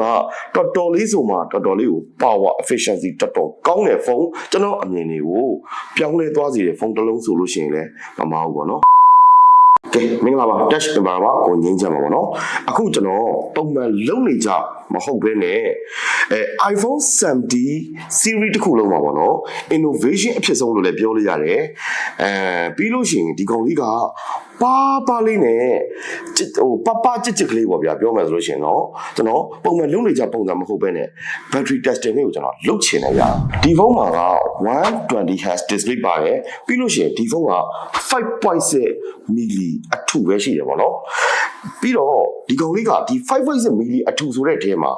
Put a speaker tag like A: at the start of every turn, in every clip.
A: ကတော်တော်လေးဆိုမှတော်တော်လေးကို power efficiency တော်တော်ကောင်းတဲ့ဖုန်းကျွန်တော်အမြင်တွေကိုပြောင်းလဲသွားစေတဲ့ဖုန်းတစ်လုံးဆိုလို့ရှိရင်လည်းမမဟုတ်ပါတော့ကဲမင်္ဂလာပါ touch number ပါကိုငင်းကြမှာပေါ့နော်အခုကျွန်တော်ပုံမှန်လုံနေကြမဟုတ်ဘဲနဲ့အဲ iPhone 70 series တစ်ခုလုံးပါပေါ့နော် innovation အဖြစ်ဆုံးလို့လည်းပြောလို့ရတယ်အဲပြီးလို့ရှိရင်ဒီကောင်လေးက ပါပါလေးနဲ့ချစ်ဟိုပပချစ်ချစ်ကလေးပေါ့ဗျာပြောမယ်ဆိုလို့ရှိရင်တော့ကျွန်တော်ပုံမှန်လုံနေကြပုံစံမဟုတ်ဘဲနဲ့ battery testing လေးကိုကျွန်တော်လုပ်ချင်တယ်ဗျာဒီဖုန်းမှာက120 Hz display ပါတယ်ပြီးလို့ရှိရင်ဒီဖုန်းက5.6 milli အထူပဲရှိတယ်ပေါ့နော်ပြီးတော့ဒီကောင်လေးကဒီ5.6 milli အထူဆိုတဲ့အဲမှာ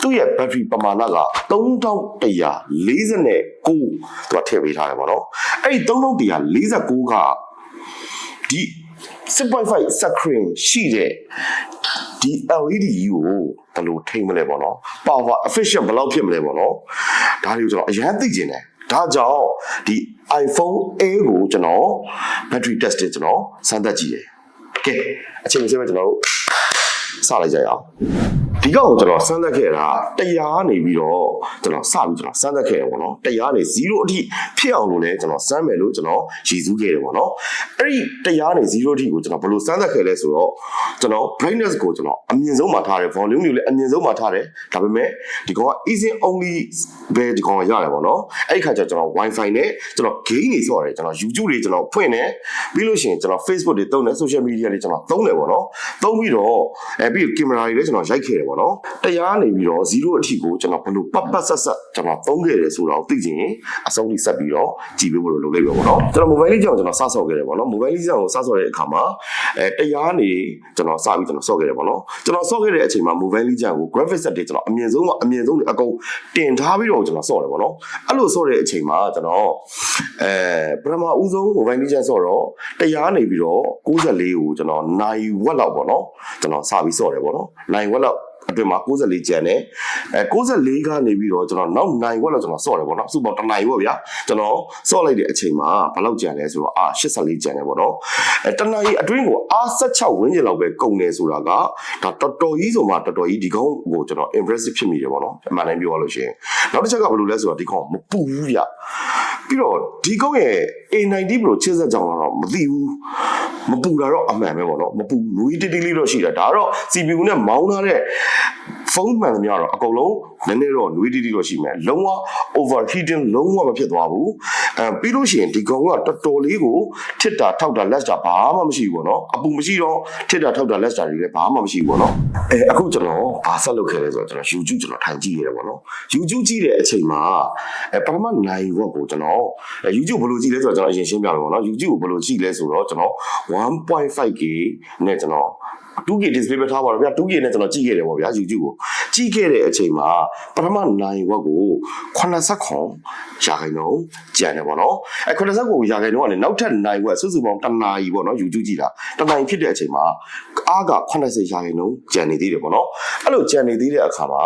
A: သူ့ရဲ့ battery ပမာဏက3149သူကထည့်ပေးထားတယ်ပေါ့နော်အဲ့ဒီ3149ကဒီ 6.5 screen ရှိတဲ့ဒီ LED ကြီးကိုဘယ်လိုထိမ့်မလဲပေါ့နော် power efficient ဘယ်လောက်ဖြစ်မလဲပေါ့နော်ဒါတွေကိုကျွန်တော်အရင်သိကျင်တယ်ဒါကြောင့်ဒီ iPhone A ကိုကျွန်တော် battery testing ကျွန်တော်စမ်းသပ်ကြည့်တယ်ကဲအချိန်စဲပဲကျွန်တော်တို့စလိုက်ကြရအောင် ဒီကောင်ကိုကျွန်တော်စမ်းသပ်ခဲ့တာတရားနေပြီးတော့ကျွန်တော်စပြီးကျွန်တော်စမ်းသပ်ခဲ့တယ်ပေါ့နော်တရားနေ0အထိဖြစ်အောင်လို့လည်းကျွန်တော်စမ်းမယ်လို့ကျွန်တော်ရည်စူးခဲ့တယ်ပေါ့နော်အဲ့ဒီတရားနေ0အထိကိုကျွန်တော်ဘယ်လိုစမ်းသပ်ခဲ့လဲဆိုတော့ကျွန်တော် brightness ကိုကျွန်တော်အမြင့်ဆုံးမှာထားတယ် volume ကိုလည်းအမြင့်ဆုံးမှာထားတယ်ဒါပေမဲ့ဒီကောင်က easy only ပဲဒီကောင်ကရတယ်ပေါ့နော်အဲ့ဒီခါကျကျွန်တော် wifi နဲ့ကျွန်တော် gain တွေဆော့တယ်ကျွန်တော် YouTube တွေကျွန်တော်ဖွင့်တယ်ပြီးလို့ရှိရင်ကျွန်တော် Facebook တွေသုံးတယ် social media တွေကျွန်တော်သုံးတယ်ပေါ့နော်သုံးပြီးတော့အဲပြီးကင်မရာတွေလည်းကျွန်တော်ရိုက်ခဲ့တယ်ပေါ့နော်တရားနေပြီးတော့0အထိကိုကျွန်တော်ဘယ်လိုပတ်ပတ်ဆက်ဆက်ကျွန်တော်သုံးခဲ့တယ်ဆိုတော့သိချင်ရင်အဆုံးထိဆက်ပြီးတော့ကြည်ပေးဖို့လုပ်လိုက်ပါပေါ့နော်ကျွန်တော် mobile လေးကြောင့်ကျွန်တော်စဆော့ခဲ့တယ်ပေါ့နော် mobile လေးကြောင့်စဆော့တဲ့အခါမှာအဲတရားနေကျွန်တော်စပြီးကျွန်တော်ဆော့ခဲ့တယ်ပေါ့နော်ကျွန်တော်ဆော့ခဲ့တဲ့အချိန်မှာ mobile လေးကြောင့်ကို graphic set တွေကျွန်တော်အမြင့်ဆုံးအမြင့်ဆုံးတွေအကုန်တင်ထားပြီးတော့ကျွန်တော်ဆော့တယ်ပေါ့နော်အဲ့လိုဆော့တဲ့အချိန်မှာကျွန်တော်အဲပထမဦးဆုံး mobile လေးကြောင့်ဆော့တော့တရားနေပြီးတော့64ကိုကျွန်တော်နိုင်ဝက်လောက်ပေါ့နော်ကျွန်တော်စပြီးဆော့တယ်ပေါ့နော်နိုင်ဝက်လောက် အတွင်မှာ64ကျန်တယ်အဲ64ကနေပြီးတော့ကျွန်တော်နောက်နိုင်ဝက်လောက်ကျွန်တော်စော့တယ်ပေါ့နော်စုပေါင်းတစ်နိုင်ပေါ့ဗျာကျွန်တော်စော့လိုက်တဲ့အချိန်မှာဘယ်လောက်ကျန်လဲဆိုတော့အာ84ကျန်တယ်ပေါ့နော်အဲတစ်နိုင်အတွင်းကိုအာ16ဝန်းကျင်လောက်ပဲကုန်တယ်ဆိုတာကဒါတော်တော်ကြီးဆိုမှတော်တော်ကြီးဒီကောင်ကိုကျွန်တော် impressive ဖြစ်မိတယ်ပေါ့နော်အမှန်တမ်းပြောရလို့ရှိရင်နောက်တစ်ချက်ကဘယ်လိုလဲဆိုတော့ဒီကောင်မပူဘူးဗျပြီးတော့ဒီကောင်ရဲ့ A90 Pro ချစ်ဆက်ကြောင်တော့မသိဘူး မပူတာတော့အမှန်ပဲပေါ့နော်မပူနွေးတိတိလေးတော့ရှိတာဒါတော့ CPU နဲ့မောင်းထားတဲ့ဖုန်းမှန်သမျှတော့အကုန်လုံးနည်းနည်းတော့နွေးတိတိတော့ရှိမယ်လုံးဝ overheating လုံးဝမဖြစ်သွားဘူးအဲပြီးလို့ရှိရင်ဒီကောင်ကတော်တော်လေးကိုထစ်တာထောက်တာလက်တာဘာမှမရှိဘူးပေါ့နော်အပူမရှိတော့ထစ်တာထောက်တာလက်တာတွေလည်းဘာမှမရှိဘူးပေါ့နော်အဲအခုကျွန်တော်ဘာဆက်လုပ်ခဲ့လဲဆိုတော့ကျွန်တော် YouTube ကျွန်တော်ထိုင်ကြည့်ရတယ်ပေါ့နော် YouTube ကြည့်တဲ့အချိန်မှာအဲပထမနိုင်ဝက်ကိုကျွန်တော်အဲ YouTube ဘယ်လိုကြည့်လဲဆိုတော့ကျွန်တော်အရင်ရှင်းပြမယ်ပေါ့နော် YouTube ကိုဘယ်လိုကြည့်လဲဆိုတော့ကျွန်တော် 1.5K နဲ့ကျွန်တော် 2K display ပဲထားပါတော့ဗျာ 2K နဲ့ကျွန်တော်ကြည့်ခဲ့တယ်ပေါ့ဗျာ YouTube ကိုကြည့်ခဲ့တဲ့အချိန်မှာပထမနိုင်ဝက်ကို89ရာခိုင်နှုန်းကျန်တယ်ပေါ့နော်အဲ89ရာခိုင်နှုန်းကလည်းနောက်ထပ်နိုင်ဝက်စုစုပေါင်းတစ်နာရီပေါ့နော် YouTube ကြည့်တာတစ်နာရီဖြစ်တဲ့အချိန်မှာအားက80ရာခိုင်နှုန်းကျန်နေသေးတယ်ပေါ့နော်အဲ့လိုကျန်နေသေးတဲ့အခါမှာ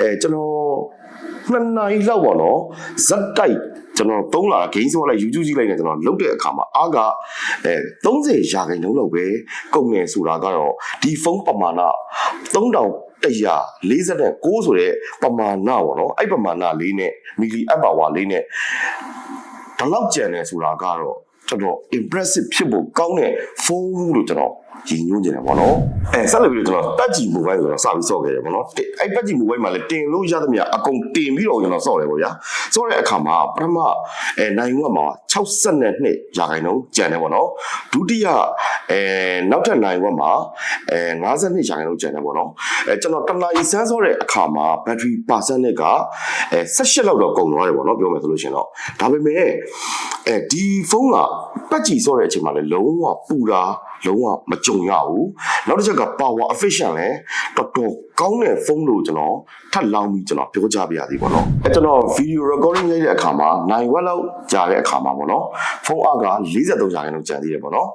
A: အဲကျွန်တော်နှစ်နာရီလောက်ပေါ့နော်ဇက်တိုက် ကျွန်တော်သုံးလာဂိမ်းဆော့လိုက် YouTube ကြည့်လိုက်နေကျွန်တော်လုတ်တဲ့အခါမှာအားကအဲ30ရာခိုင်နှုန်းလောက်ပဲကုန်နေဆိုတာကတော့ဒီဖုန်းပမာဏ3000 149ဆိုတဲ့ပမာဏပေါ့နော်အဲ့ပမာဏလေးနဲ့မီလီအပ်ပါဝါလေးနဲ့ဒီလောက်ကျန်တယ်ဆိုတာကတော့တော်တော် impressive ဖြစ်ဖို့ကောင်းတဲ့ဖုန်းလို့ကျွန်တော် ရည်ညွှန်းနေတယ်ပေါ့နော်အဲဆက်လက်ပြီးတော့ကျွန်တော်ပတ်ကြည့် mobile ဆိုတော့စပြီးစော့ခဲ့တယ်ပေါ့နော်အဲ့ပတ်ကြည့် mobile မှာလည်းတင်လို့ရသမျှအကုန်တင်ပြီးတော့ကျွန်တော်စော့တယ်ပေါ့ဗျာစော့တဲ့အခါမှာပထမအဲနိုင်ဝက်မှာ62ရာခိုင်နှုန်းကျန်တယ်ပေါ့နော်ဒုတိယအဲနောက်ထပ်နိုင်ဝက်မှာအဲ52ရာခိုင်နှုန်းကျန်တယ်ပေါ့နော်အဲကျွန်တော်တနာရီစမ်းစော့တဲ့အခါမှာ battery percent ကအဲ18လောက်တော့ကုန်သွားတယ်ပေါ့နော်ပြောမယ်ဆိုလို့ရှိရင်တော့ဒါပေမဲ့အဲဒီဖုန်းကပတ်ကြည့်စော့တဲ့အချိန်မှာလည်းလုံးဝပူတာလုံးဝမကြုံရဘူးနောက်တစ်ချက်က power efficient လဲတော်တော်ကောင်းတဲ့ဖုန်းလို့ကျွန်တော်ထပ်လောင်းပြီးကျွန်တော်ပြောကြပြရသေးပေါ့နော်အဲကျွန်တော် video recording ရိုက်တဲ့အခါမှာ9ဝက်လောက်ကြာတဲ့အခါမှာပေါ့နော်ဖုန်းအားက43ရာခိုင်နှုန်းကျန်သေးတယ်ပေါ့နော်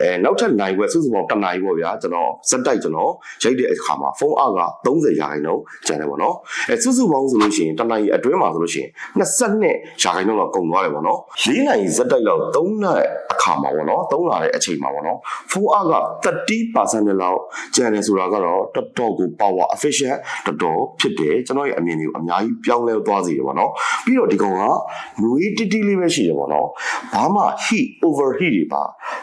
A: အဲနောက်ထပ်9ဝက်စုစုပေါင်း1နာရီပေါ့ဗျာကျွန်တော်စက်တိုက်ကျွန်တော်ရိုက်တဲ့အခါမှာဖုန်းအားက30ရာခိုင်နှုန်းကျန်တယ်ပေါ့နော်အဲစုစုပေါင်းဆိုလို့ရှိရင်1နာရီအတွင်းမှာဆိုလို့ရှိရင်22ရာခိုင်နှုန်းလောက်ကုန်သွားတယ်ပေါ့နော်4နာရီစက်တိုက်လောက်3နာရီအခါမှာပေါ့နော်3လာတဲ့အချိန်မှာပေါ့နော်ဖဖုန်းအားက30%လောက်ကျန်တယ်ဆိုတာကတော့တော်တော်ကို power efficient တော်တော်ဖြစ်တယ်ကျွန်တော်ရဲ့အမြင်တွေကိုအများကြီးပြောင်းလဲသွားစေတယ်ပေါ့နော်ပြီးတော့ဒီကောင်ကနွေးတိတိလေးပဲရှိတယ်ပေါ့နော်ဘာမှ heat overheat တွေပါ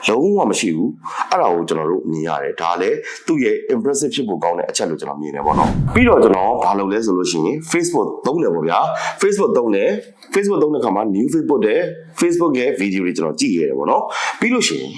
A: လုံးဝမရှိဘူးအဲ့ဒါကိုကျွန်တော်တို့မြင်ရတယ်ဒါလည်းသူ့ရဲ့ impressive ဖြစ်ဖို့ကောင်းတဲ့အချက်လို့ကျွန်တော်မြင်တယ်ပေါ့နော်ပြီးတော့ကျွန်တော်ဘာလုပ်လဲဆိုလို့ရှိရင် Facebook သုံးတယ်ပေါ့ဗျာ Facebook သုံးတယ် Facebook သုံးတဲ့အခါမှာ new Facebook တဲ့ Facebook ရဲ့ video တွေကျွန်တော်ကြည့်ရတယ်ပေါ့နော်ပြီးလို့ရှိရင်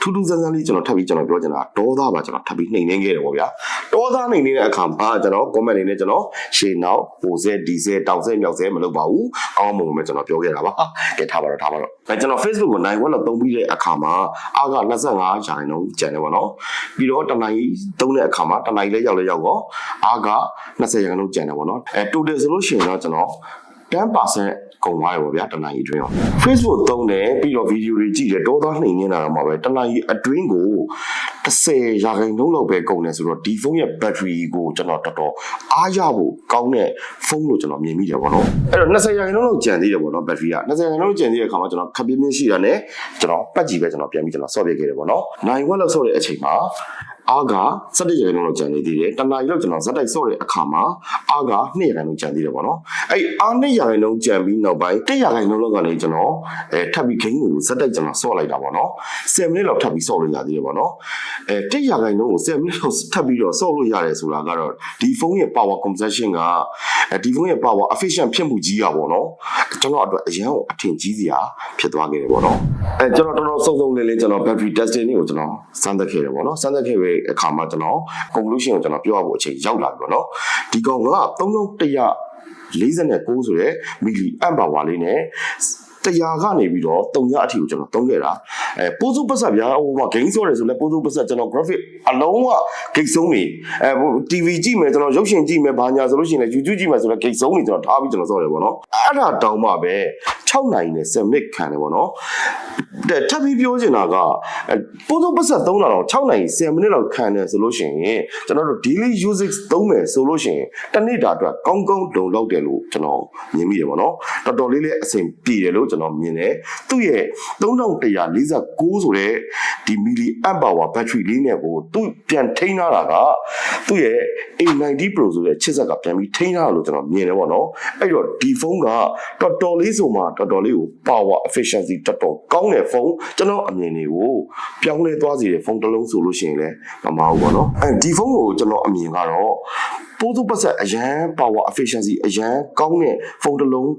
A: ထူးထူးဆန်းဆန်းလေးကျွန်တော်ထပ်ပြီးကျွန်တော်ပြောချင်တာဒေါသပါကျွန်တော်ထပ်ပြီးနှိမ်နှင်းခဲ့တယ်ပေါ့ဗျာ ဒေါသနှိမ်နှင်းတဲ့အခါမှာကျွန်တော် comment တွေနဲ့ကျွန်တော်ရှေ့နောက်ဟိုဆဲဒီဆဲတောင်ဆဲမြောက်ဆဲမလုပ်ပါဘူးအောင်းမုံပဲကျွန်တော်ပြောခဲ့တာပါကဲထားပါတော့ထားပါတော့အဲကျွန်တော် Facebook ကိုနိုင်ဝက်လောက်သုံးပြီးတဲ့အခါမှာအားက25ရာခိုင်နှုန်းကျန်တယ်ပေါ့နော်ပြီးတော့တနိုင်သုံးတဲ့အခါမှာတနိုင်လေးရောက်လဲရောက်တော့အားက20ရာခိုင်နှုန်းကျန်တယ်ပေါ့နော်အဲ total ဆိုလို့ရှိရင်တော့ကျွန်တော်10% ကုန်သွားရပါဗျာတနင်္လာရီအတွင်းရော Facebook သုံးတယ်ပြီးတော့ဗီဒီယိုတွေကြည့်တယ်ဒေါသနှိမ်နေတာတော့မှာပဲတနင်္လာရီအတွင်းကို30ရာခိုင်နှုန်းလောက်ပဲကုန်တယ်ဆိုတော့ဒီဖုန်းရဲ့ battery ကိုကျွန်တော်တော်တော်အားရဖို့ကောင်းတဲ့ဖုန်းလို့ကျွန်တော်မြင်မိတယ်ပေါ့နော်အဲ့တော့20ရာခိုင်နှုန်းလောက်ကျန်သေးတယ်ပေါ့နော် battery က20ရာခိုင်နှုန်းလောက်ကျန်သေးတဲ့အခါမှာကျွန်တော်ခပ်ပြင်းပြင်းရှိတာနဲ့ကျွန်တော်ပတ်ကြည့်ပဲကျွန်တော်ပြန်ပြီးကျွန်တော်ဆော့ပြခဲ့တယ်ပေါ့နော်နိုင်ဝက်လောက်ဆော့တဲ့အချိန်မှာ အားက17ရာခိုင်နှုန်းလောက်ကျန်နေသေးတယ်တနားရီလောက်ကျွန်တော်ဇက်တိုက်ဆော့တဲ့အခါမှာအားက2ရာခိုင်နှုန်းကျန်သေးတယ်ပေါ့နော်အဲ့အား2ရာခိုင်နှုန်းကျန်ပြီးနောက်ပိုင်း1ရာခိုင်နှုန်းလောက်ကနေကျွန်တော်အဲထပ်ပြီး gain ကိုဇက်တိုက်ကျွန်တော်ဆော့လိုက်တာပေါ့နော်7မိနစ်လောက်ထပ်ပြီးဆော့လို့ရသေးတယ်ပေါ့နော် အဲ1ရာခိုင်နှုန်းကို7မိနစ်လောက်ထပ်ပြီးတော့ဆော့လို့ရတယ်ဆိုတာကတော့ဒီဖုန်းရဲ့ power consumption ကအဲဒီဖုန်းရဲ့ power efficient ဖြစ်မှုကြီးอ่ะပေါ့နော်ကျွန်တော်အတွက်အရန်ကိုအထင်ကြီးစရာဖြစ်သွားခဲ့တယ်ပေါ့နော်အဲကျွန်တော်တော်တော်စုံစုံလေးလေးကျွန်တော် battery testing ကိုကျွန်တော်စမ်းသပ်ခဲ့တယ်ပေါ့နော်စမ်းသပ်ခဲ့ပြီးအခါမှာကျွန်တော် conclusion ကိုကျွန်တော်ပြောရဖို့အချိန်ရောက်လာပြီပေါ့နော်ဒီကောင်က3100 49ဆိုရဲမီလီအမ်ပါဝါလေးနဲ့ တရားကနေပြီးတော့တုံရအထီကိုကျွန်တော်တုံးခဲ့တာအဲပိုးစုပတ်ဆက်ဗျာဟိုမှာ game ဆော့တယ်ဆိုလဲပိုးစုပတ်ဆက်ကျွန်တော် graphic အလုံးဝ gate ဆုံးနေအဲဟို TV ကြည့်မယ်ကျွန်တော်ရုပ်ရှင်ကြည့်မယ်ဘာညာဆိုလို့ရှိရင်လည်း YouTube ကြည့်မယ်ဆိုတော့ gate ဆုံးနေကျွန်တော်ထားပြီးကျွန်တော်ဆော့တယ်ပေါ့နော်အဲ့ဒါတောင်းမှပဲ6နိုင်နဲ့7မိနစ်ခံတယ်ပေါ့နော်တဲ့ထပ်ပြီးပြောချင်တာကအဲပိုးစုပတ်ဆက်သုံးတာတော့6နိုင်7မိနစ်လောက်ခံတယ်ဆိုလို့ရှိရင်ကျွန်တော်တို့ daily usage သုံးမယ်ဆိုလို့ရှိရင်တစ်နေ့တာအတွက်ကောင်းကောင်းလုံလောက်တယ်လို့ကျွန်တော်မြင်မိတယ်ပေါ့နော်တော်တော်လေးလေးအဆင်ပြေတယ်လို့ကျွန်တော်မြင်တယ်သူ့ရဲ့3149ဆိုတဲ့ဒီ milli amp hour battery လေးနဲ့ကိုသူပြန်ထိန်းထားတာကသူ့ရဲ့ A90 Pro ဆိုတဲ့ချစ်ဆက်ကပြန်ပြီးထိန်းထားတာလို့ကျွန်တော်မြင်တယ်ပေါ့နော်အဲ့တော့ဒီဖုန်းကတော်တော်လေးဆိုမှတော်တော်လေးကို power efficiency တော်တော်ကောင်းတဲ့ဖုန်းကျွန်တော်အမြင်တွေကိုပြောင်းလဲသွားစေတဲ့ဖုန်းတစ်လုံးဆိုလို့ရှိရင်လည်းမမဟုတ်ပါတော့အဲဒီဖုန်းကိုကျွန်တော်အမြင်ကတော့ ပိုးသူပတ်ဆက်အရန် power efficiency အရန်ကောင်းတဲ့ဖုန်းတစ်လုံး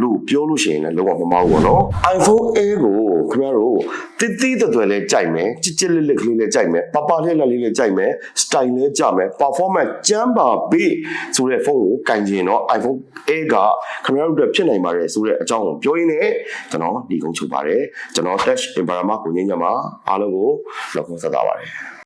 A: လို့ပြောလို့ရှိရင်လည်းလုံးဝမမဟုတ်ပါတော့ iPhone Air ကိုခင်ဗျားတို့တိတိတသွယ်လေးကြိုက်မယ်ချစ်ချစ်လက်လက်ကလေးလေးကြိုက်မယ်ပပလေးလက်လေးလေးကြိုက်မယ် style လေးကြမယ် performance ကျမ်းပါပေးဆိုတဲ့ဖုန်းကိုကင်ကျင်တော့ iPhone Air ကခင်ဗျားတို့အတွက်ဖြစ်နိုင်ပါတယ်ဆိုတဲ့အကြောင်းကိုပြောရင်းနဲ့ကျွန်တော်ဒီကုန်းချုပ်ပါတယ်ကျွန်တော် touch environment ကိုညညမှာအားလုံးကိုလောက်ခွင့်ဆက်တာပါတယ်